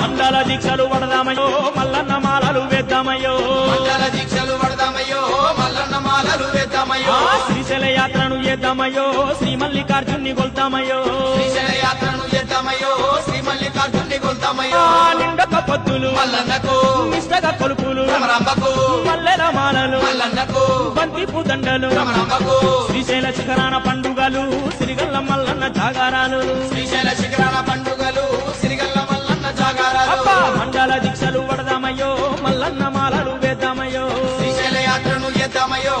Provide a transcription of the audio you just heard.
మండల దీక్షలు పడదామయ్యో మల్లన్న మాలలు వేద్దామయ్యో. మండల దీక్షలు పడదామయ్యో మల్లన్న మాలలు వేద్దామయ్యో. శ్రీశైల యాత్రను చేద్దామయ్యో శ్రీ మల్లికార్జున్ని కొల్తామయ్యో. శ్రీశైల యాత్రను చేద్దామయ్యో శ్రీ మల్లికార్జున్ని కొంతామయ్యో ఆ నిండక పొత్తులు మల్లన్నకు నిష్టగా కొలుపులు భ్రమరాంబకు మల్లెల మాలలు మల్లన్నకు బంతి పూదండలు భ్రమరాంబకు శ్రీశైల శిఖరాన పండుగలు సిరిగల్ల మల్లన్న జాగారాలు. మల్లన్న మాలలు వేద్దామయ్యో. శ్రీశైల యాత్రను చేద్దామయ్యో